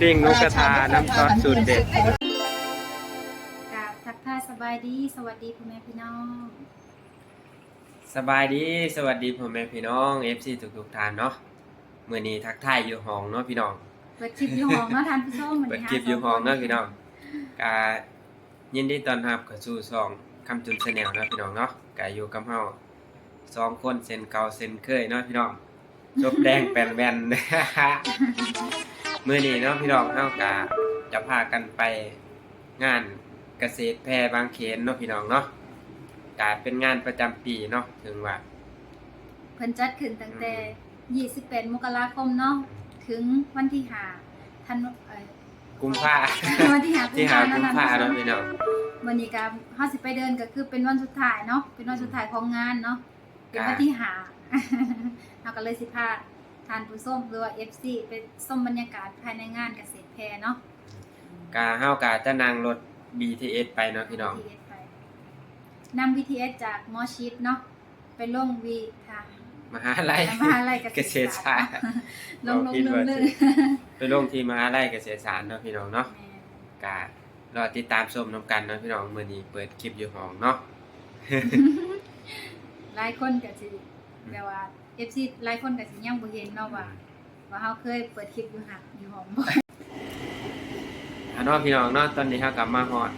ปิ้งนกกระทาน้ำซอสสูตรเด็ดกราบทักทายสบายดี สวัสดีพ่อแม่พี่น้อง สบายดีสวัสดีพ่อแม่พี่น้อง FC ทุกๆท่านเนาะมื้อนี้ทักทายอยู่ห้องเนาะพี่น้องเปิดคลิปอยู่ห้องเนาะทานผู้ชมเปิดคลิปอยู่ห้องเนาะพี่น้องก็ยินดีต้อนรับเข้าสู่ช่องคำจุนแนลเนาะพี่น้องเนาะก็อยู่กับเฮาสองคนเซนเก่าเซนเคยเนาะพี่น้องจบแดงแปนแว่น มื้อนี้เนาะพี่น้องเฮาก็จะพากันไปงานเกษตรแพร่บางเขนเนาะพี่น้องเนาะก็เป็นงานประจำปีเนาะถึงว่า เพิ่นจัดขึ้นตั้งแต่ 28 มกราคมเนาะถึงวันที่5ธันวาเอ่อ กุมภา วันที่5ที่หากุมภาเนาะเนาะพี่น้องวันนี้ก็เฮาสิไปเดินก็คือเป็นวันสุดท้ายเนาะเป็นวันสุดท้ายของงานเนาะเป็นวันที่5 เฮาก็เลยสิพา ทานผู้ส้มหรือว่า FC ไปส้มบรรยากาศภายในงานเกษตรแพรเนาะกาเฮากาจะนั่งรถ BTS ไปเนาะพี่น้อง BTS ไปนำ BTS จากมอชิดเนาะไปลงวีค่ะมหาลัยมหาลัยเกเกษษตตรรศาศาสสตตร์ร์ลงลงลงเลยไปลงที่มหาลัยเกษตรศาสตร์เนาะพี่น้องเนาะการอติดตามชมน้ำกันเนาะพี่น้องมื้อนี้เปิดคลิปอยู่ห้องเนาะหลายคนก็สิแบบว่า FC หลายคนก็สิยังบ่เห็นเนาะว่าว่าเฮาเคยเปิดคลิปอยู่หักอยู่หอมบ่อันเนาะพี่น้องเนาะตอนนี้เฮากลับมาฮอด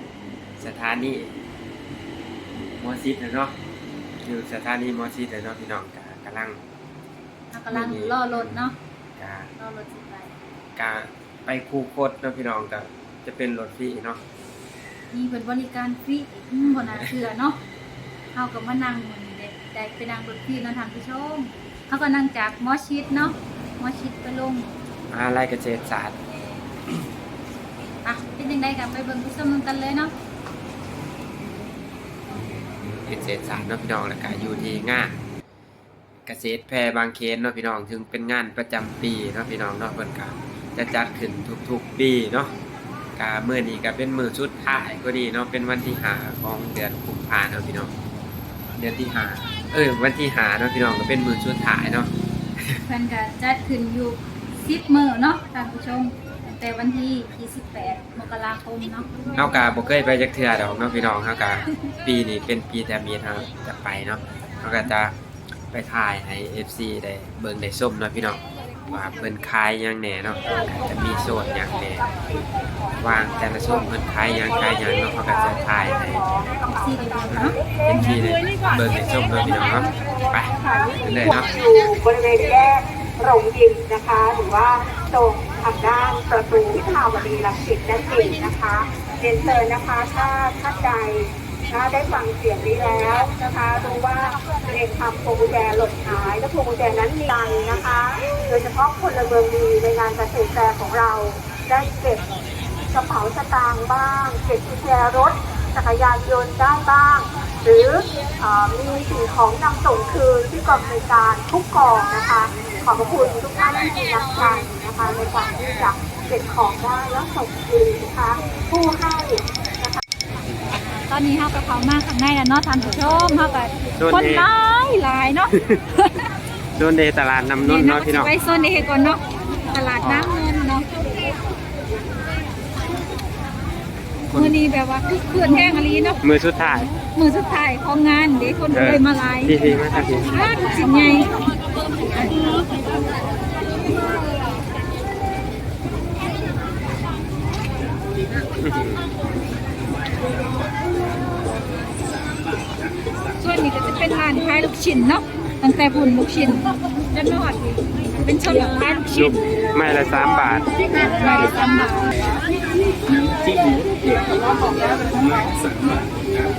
สถานีมอซิดเนาะอยู่สถานีมอซิดเนาะพี่น้องกากำลังเฮากำลังรอรถเนาะการอรถสิไปกาไปคูโคตรเนาะพี่น้องก็จะเป็นรถฟรีเนาะมีเพิ่นบริการฟรีอีกอืมบ่น่าเชื่อเนาะเฮาก็มานั่งมื้อนี้ได้ได้ไปนั่งรถฟรีเนาะท่านผู้ชม เฮาก็นั่งจากมอชิดเนาะมอชิดไปลงมหาลัยเกษตรศาสตร์อะเป็นยังไงกันไปเบิ่งผู้ชมนำกันเลยเนาะเกษตรศาสตร์เนาะพี่น้องแล้วก็อยู่ที่งานเกษตรแพร่บางเขนเนาะพี่น้องถึงเป็นงานประจำปีเนาะพี่น้องเนาะเพิ่นก็จะจัดขึ้นทุกๆปีเนาะกามื้อนี้ก็เป็นมื้อสุดท้ายก็ดีเนาะเป็นวันที่ห้าของเดือนกุมภาเนาะพี่น้องเดือนที่ห้า เออวันที่ห้าเนาะพี่น้องก็เป็นมื้อสุดท้ายเนาะเพิ่นก็จัดขึ้นอยู่10มื้อเนาะท่านผู้ชมตั้งแต่วันที่ 28 มกราคมเนาะเฮาก็บ่เคยไปจักเทื่อดอกเนาะพี่น้องเฮาก็ปีนี้เป็นปีแต่มีเฮาจะไปเนาะเฮาก็จะไปถ่ายให้ FC ได้เบิ่งได้ชมเนาะพี่น้องว่าเพิ่นขายหยังแหน่เนาะก็จะมีโซนหยังแหน่ วางแต่ละโซนเพิ่นขายหยังขายหยังเนาะเฮาก็จะถ่ายให้ที่ได้เบิ่งเนาะเต็มที่เลยเบิ่งได้ชมเนาะพี่น้องเนาะไปกันเลยเนาะอยู่บริเวณแยกโรงยิมนะคะหรือว่าตรงทางด้านประตูวิภาวดีรังสิตนั่นเองนะคะเรียนเชิญนะคะถ้าท่านใดนะได้ฟังเสียงนี้แล้วนะคะรู้ว่าตัวเองทำพวงกุญแจหล่นหายและพวงกุญแจนั้นมีอะไรนะคะ โดยเฉพาะพลเมืองดีในงานเกษตรแฟร์ของเราได้เก็บ กระเป๋าสตางค์บ้างเก็บกุญแจรถจักรยานยนต์ได้บ้าง หรือเออมีสิ่งของนำส่งคืนที่กองในวยการทุกกองนะคะ ขอบพระคุณทุกท่านที่มีน้ำใจนะคะในการที่จะเก็บของได้แล้วส่งคืนนะคะ ผู้ให้นะคะตอนนี้เฮาก็เข้ามาข้างในแล้วเนาะท่านผู้ชมเฮาก็โดนคนเองหลายหลายเนาะโดนเดตลาดน้ำนนท์เนาะพี่น้องไปโซนนี้ก่อนเนาะตลาดน้ำเงินเนาะ มือนี้แบบว่าคือเพื่อนแห้งอะไรเนาะมือสุดท้าย มือสุดท้ายของงานเด็กคนก็เลยมาหลายพี่พี่มาครับพี่มากสิ่งใหญ่ส่วนนี้ก็จะเป็นร้านขายลูกชิ้นเนาะตั้งแต่พุ่นลูกชิ้นจนนอดเป็นชนแบบขายลูกลูชิ้นกไม้ละสามบาทไม่ น้ำจิ้มรสเด็ดไมสามบาทครับ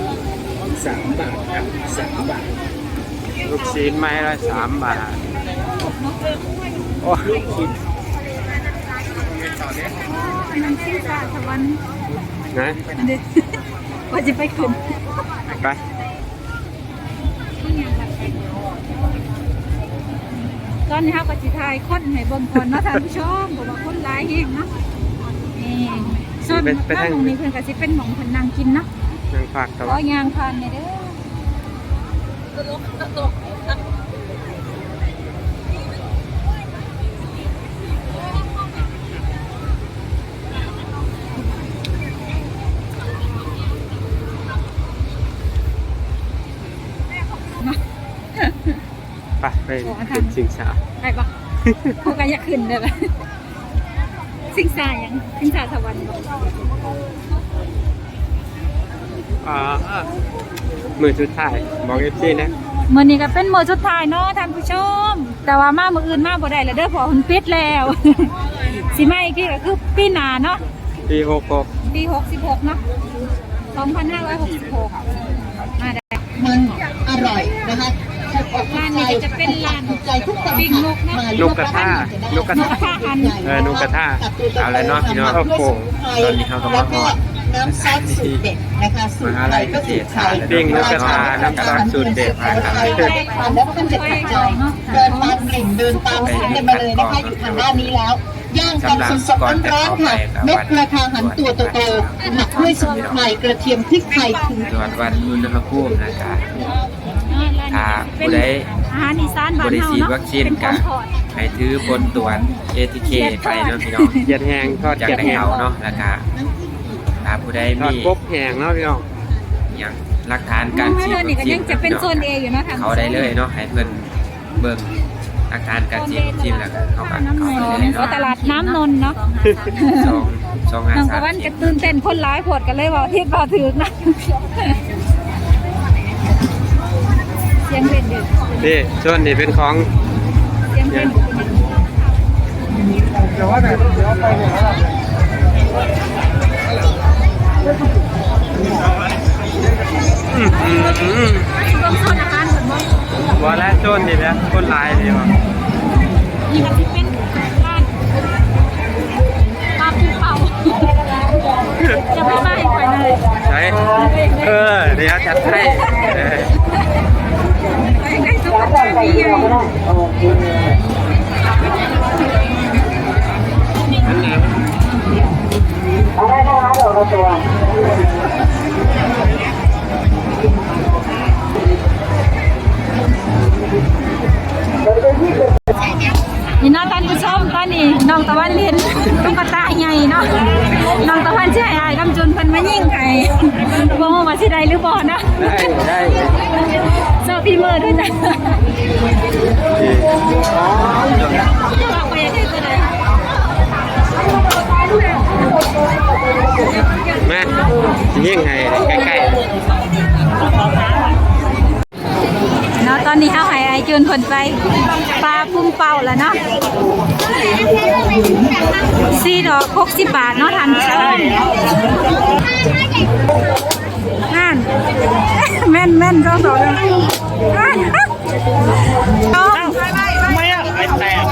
สามบาทครับสามบาทลูกชิ้นไม้ละสามบาท โอ้ลูกชิ้นมันชื่อจาสวรรค์นะว่าจะไปขึ้นไปตอนนี้ครับปฏิทายคนให้เบิ่งก่อนนะท่านผู้ชมบอกว่าคนร้ายเฮงนะนี่ ส่วนไปไปาตรงนี้เพื่อนก็สิเป็นของผนนั่งกินเนาะนางฝากตลอด ก็ยางพานเนี่ยเด้อไปไปขึ้นชิงช้า ไปปะเขาก็อยากขึ้นเด้อ สิงสายังสิงสาสวรรค์บอกอ่ามือสุดท้ายบอกเอฟซีนะมื่อนี้ก็เป็นมื้อสุดท้ายเนาะท่านผู้ชม แต่ว่ามามื้ออื่นมาบ่ได้แล้วเด้อเพอมันปิดแล้ว สิมาอีกทีก็คือปีหน้าเนาะปีหกหกปี66เนาะ2566มาได้มันอร่อยนะคะ ร้านนี้ก็จะเป็นร้านถูกใจทุกคนปิ้งนกเนาะนกกระทานกกระนทากกระทาอันเออนกกระทาเอาเลยเนาะพี่น้องโอ้โหตอนนี้เขาก็มาฮอดน้ำซอสสูตรเด็ดนะคะสูตรไทยก็สูตรไทยปิ้งนกกระทาน้ำซอสสูตรเด็ดทานแล้วก็เป็นเด็ดขัดใจเดินตามกลิ่นเดินตามเสียงกันมาเลยนะคะอยู่ทางด้านนี้แล้วย่างกันสดๆร้อนๆค่ะเม็ดกระทาหันตัวโตๆหมักด้วยสมุนไพรกระเทียมพริกไทยถึงตรวจวัดอุณหภูมินะครับ ถ้าผู้ใดอาหารอีสานบ้านบริเฮาสีดเนาะวัคซีนเป็นขกัอนงทอดให้ถือบนตรวจ ATK ไปเนาะพี่น้องเกียดแหงทอดจากแหงเนาะแล้วก็ถ้าผู้ใดมีกบแหงเนาะพี่น้องอย่างหลักฐานการฉีดเมื่อวันี่คก็ซีนยังจะเป็นโซนเออยู่เนาะทางเขาได้เลยเนาะให้เพิ่นเบิ่งหลักฐานการฉีดวัคซีนแล้วก็เขาก็เขาได้เลยก็เนาะตลาดน้ำนนท์เนาะสองสองห้าน้องสาตะมวันก็ตื่นเต้นคนร้ายโพดกันเลยว่าทิศว่าถึกนะเสียงเล่นเด็ดนี่ส่วนนี้เป็นของเสียงเล่นอืมอืมอืมเบิ่งโซนอาหารเหมือนบ่บ่แล้วส่วนนี้แหละคนหลายดีว่ะนี่ก็สิเป็นร้านปลาภูเขาจะไม่มาให้ไปเลยใช่เออเดี๋ยวจัดให้ เออไปให้ทุกคนดีใหญ่นั่นแหละอะไรนะคะเดี๋ยวเราตัวนี่เนาะท่านผู้ชมตอนนี้น้องตะวันเล่นตุ๊กตาใหญ่เนาะน้องตะ ยิงไห้บ่ฮู้ว่าสิได้หรือบ่นะได้ได้เจ้าพี่เมย์ด้วยจ้ะแม่ยิ่งให้ใกล้ เนาะตอนนี้เฮาให้ไอจุนเพิ่นไปปลาพุ่งเป่าแล้วเนาะสี่ดอก60บบาทเนาะท่านผู้ชมนั่นแม่นแม่นสองดอกเลยเอาไม่อะไอแตก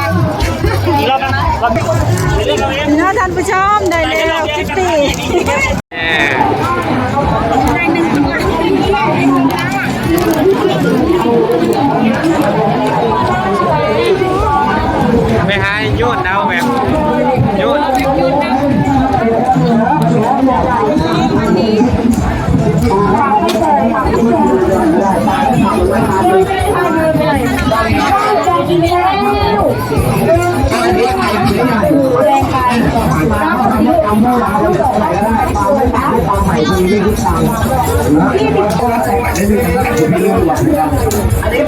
รอบนะรอบเรื่องเราเนาะท่านผู้ชมได้แล้วคิตตี้ ๆแหม ได้หนึ่งตัว ไปหาโยนเอาแบบโยนมีแต่ అదే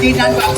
เอา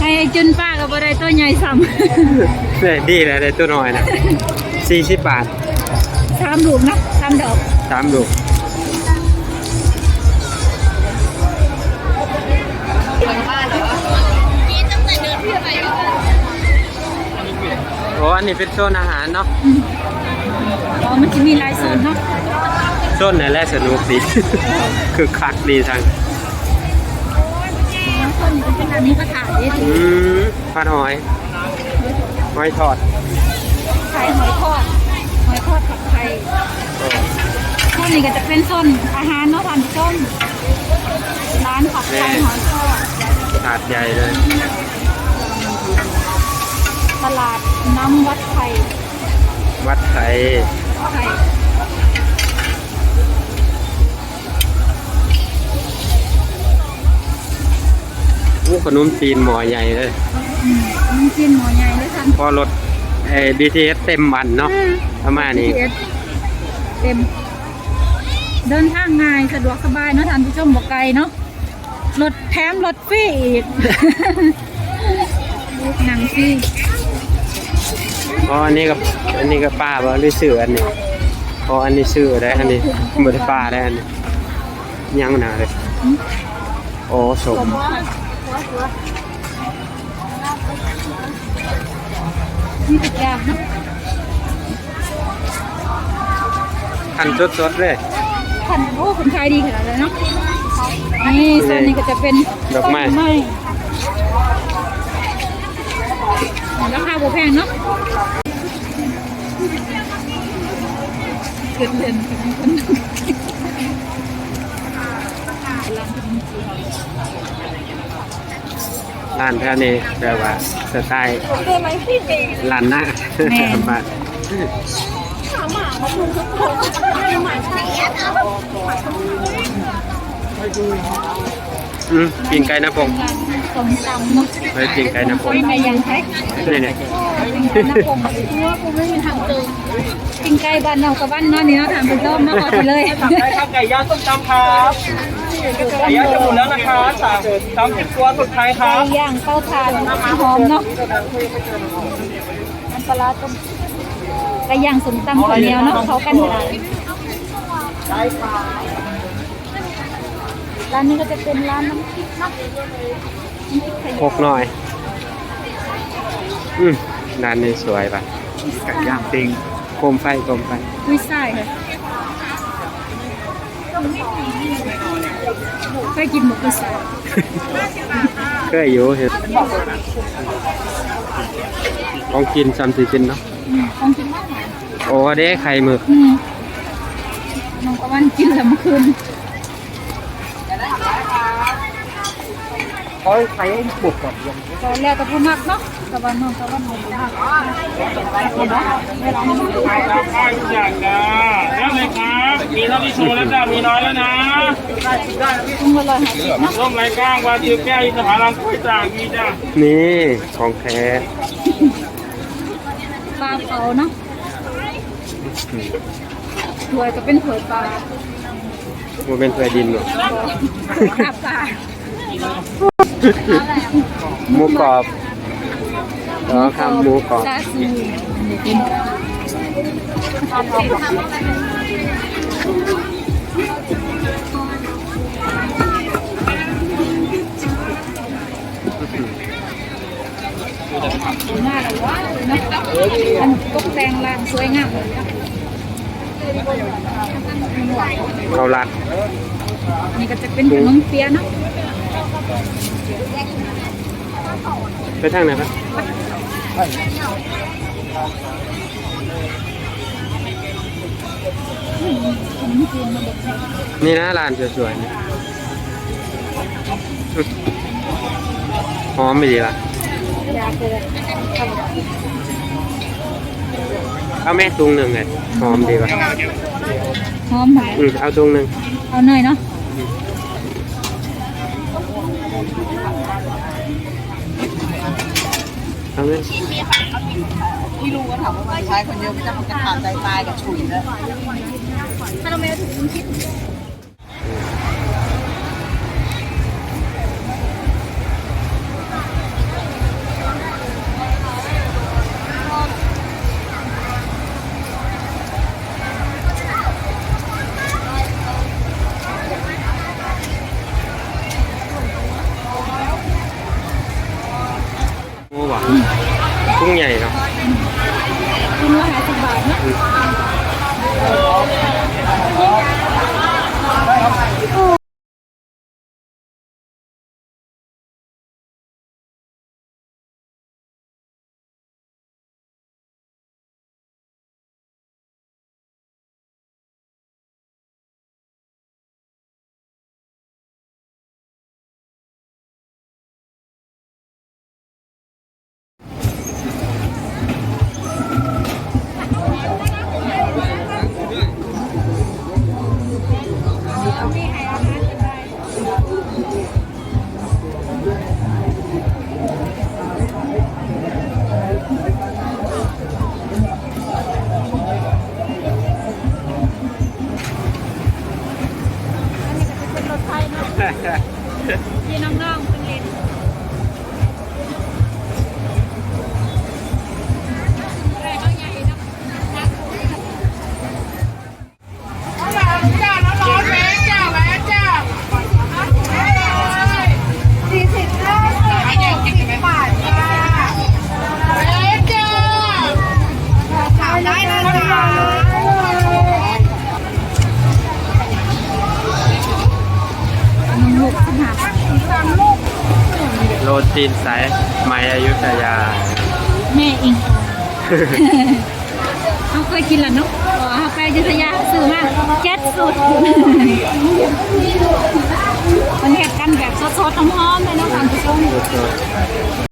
ไอ้จุนป้าก็บ่ได้ตัวใหญ่ซ้ำได้ดีเลยได้ตัวน้อยนะ40บาทสามลูกเนาะสามดอกสามลูกโอ้อันนี้เป็นโซนอาหารเนาะอ๋อมันจะมีหลายโซนเนาะ โซนไหนแรกสนุกดี คือคักดีทางโซ นนี้ก็เป็นร้านหมูกระทะเด้อืมพันหอยหอยทอดขายหอยทอดหอยทอดผัดไทยโซนนี้ก็จะเป็นโซนอาหารเนาะทานผู้ชมร้านผัดไทยหอยทอดถาดใหญ่เลย ตลาดน้ำวัดไทยวัดไทยไทย อู้ขนมจีนหมอใหญ่เลยอืมน้ำจิ้มหมูใหญ่เลยท่านพอรถเอ BTS เต็มวันเนาะประมาณนี้ BTS เต็ม เดินทางง่ายสะดวกสบายเนาะท่านผู้ชมบอกไกลเนาะรถแถมรถฟรีอีกหนังฟรีอ๋ออันนี้กับอันนี้กับป้าบ่หรือซื้ออันนี้อ๋ออันนี้ซื้อได้อันนี้บ่ได้ป้าได้อันนี้ยังหนาเลยโอ้สม นี่ติดยากเนาะคันสดๆเลยท่านโอ้คนขายดีขนาดเลยเนาะนี่โซนนี้ก็จะเป็นดอกไม้ต้นไม้ราคาบ่แพงเนาะเกิดเดือนเป็นคน ร้านขนมจีนร้านแค่นี้แบบว่าสไตล์ร้านหน้าแม่บ้านอืมกินไก่นะผมสมตำเนาะไปกินไก่นะผมไก่ย่างไทยนี่เนี่ยกินไก่นะผมว่ากูไม่มีทางเจอกินไก่บ้านนอกกับบ้านนอกนี่เนาะถามไปรอบมาขอไปเลยได้ครับไก่ย่างส้มตำครับ ไก่ย่างจะหมดแล้วนะครับสามสามสิบตัวสุดท้ายคไก่รับย่างเต้าถ่านหอมเนาะน้ำปลาร้าต้มไก่ย่างสมตำข้าวเหนียวเนาะเขากันหาร้านนี้ก็จะเป็นร้านน้ำพริกเนาะน้ำพริกไข่หกหน่อย อืมร้านนี้สวยป่ะไก่ย่างติงโคมไฟโคมไฟ กุ้ยช่ายค่ะ เคยกินหมกกุ้ยช่ายเคยอยู่เห็ดของกินซ้ำสิกินเนาะอืมของกินมากหลายโอ้เด้ไข่หมึกอืมน้องตะวันกินแล้วเมื่อคืน เขาใช้บุกก่อนยังตอนแรกก็พูดมากเนาะตะวันนองตะวันนองมากเห็นไหมเวลามันขายราคาทุกอย่างจ้าแล้วเลยครับมีเท่าที่โชว์แล้วจ้ามีน้อยแล้วนะทุ่งละร้อยห้าสิบเนาะร่วมรายการวาจิวแก้วอิสระลังคุยจ่างมีจ้านี่ของแท้ปลาเผาเนาะถวยก็เป็นถวยปลามันเป็นถ้วยดินหรอกขาปลา หมูกรอบอ๋อครับหมูกรอบซาซูกินหน้าเลยว่าอันตกแต่งร้านสวยงามเลยเนะเขารัดนี่ก็จะเป็นขนมเปี๊ยะเนาะ ไปทางไหนครับนี่นะร้านสวยๆนี่อื้อหอมไม่ดีละยาเกิดเอาแม่ตุงหนึ่งเลยหอมดีว่ะหอมหอมอืมเอาตุงหนึ่งเอาหน่อยเนาะ เอาไหมที่รู้ว่าถามว่ามันใช้คนเยอะไม่จะมันจะขาดใจตายกับฉุยแล้วถ้าเราไม่เอาถุงคิด โอ้ห โรตีนสายไหมอายุทยา แม่อิงเขาเคยกินละเนาะอ๋อเขาไปอยุธยาซื้อมาเจ็ดสุดมันเห็ดกันแบบสดๆหอมๆเลยเนาะท่านผู้ชม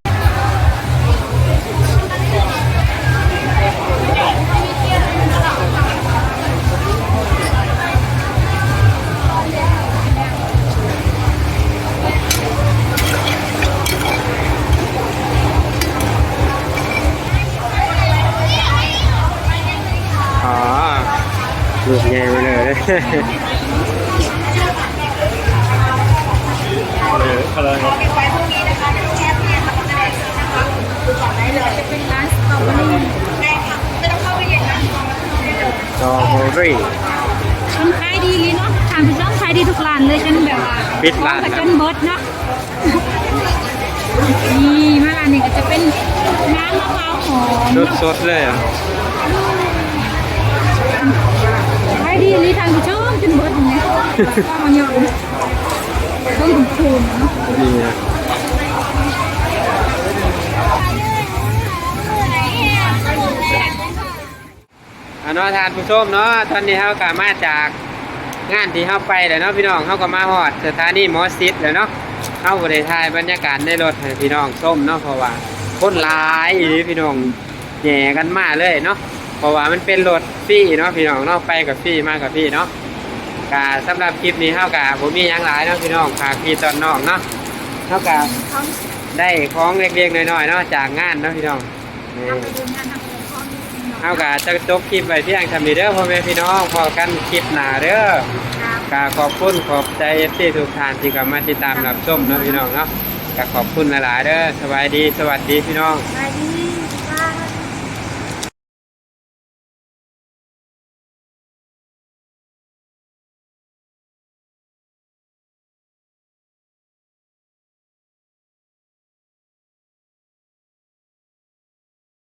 มาเลยเอออะไรเป็นร้านสตรอเบอรี่สตรอเบอรี่มันขายดีเลยเนาะทานผู้ชมขายดีทุกร้านเลยจนแบบว่าปิดร้านพอครักับจนเบิดเนาะนี่มาร้านนี้ก็จะเป็นน้ำมะพร้าวหอมสดเนาะสดๆเลยอะ ขาย ดีเลยทานผู้ชมจนเบิดอย่างเงี้ยก็มันยอมต้องถึงคูณเนาะนี่นะเอาเนาะทานผู้ชมเนาะตอนนี้เขากลับมาจากงานที่เขาไปแล้วเนาะพี่น้องเขาก็มาฮอดสถานีมอสซิดแล้วเนาะเขาบริทายบรรยากาศในรถให้พี่น้องส้มเนาะเพราะว่าคนหลายอีพี่น้องแย่กันมาเลยเนาะ เพราะว่ามันเป็นรถฟรีเนาะพี่น้องเนาะไปกับฟรีมากกับพี่เนาะกาสำหรับคลิปนี้เท่ากับผมมียังหลายเนาะพี่น้องฝากพี่ตอนน้องเนาะเท่ากับได้ของเล็กๆน้อยๆเนาะจากงานเนาะพี่น้องนี่เอากะจะจบคลิปไว้เพียงทำนี้เด้อพ่อแม่พี่น้องพอกันคลิปหนาเด้อกะขอบคุณขอบใจเอฟซีทุกท่านที่กลับมาติดตามรับชมเนาะพี่น้องเนาะกะขอบคุณหลายๆเด้อสบายดีสวัสดีพี่น้องขายดี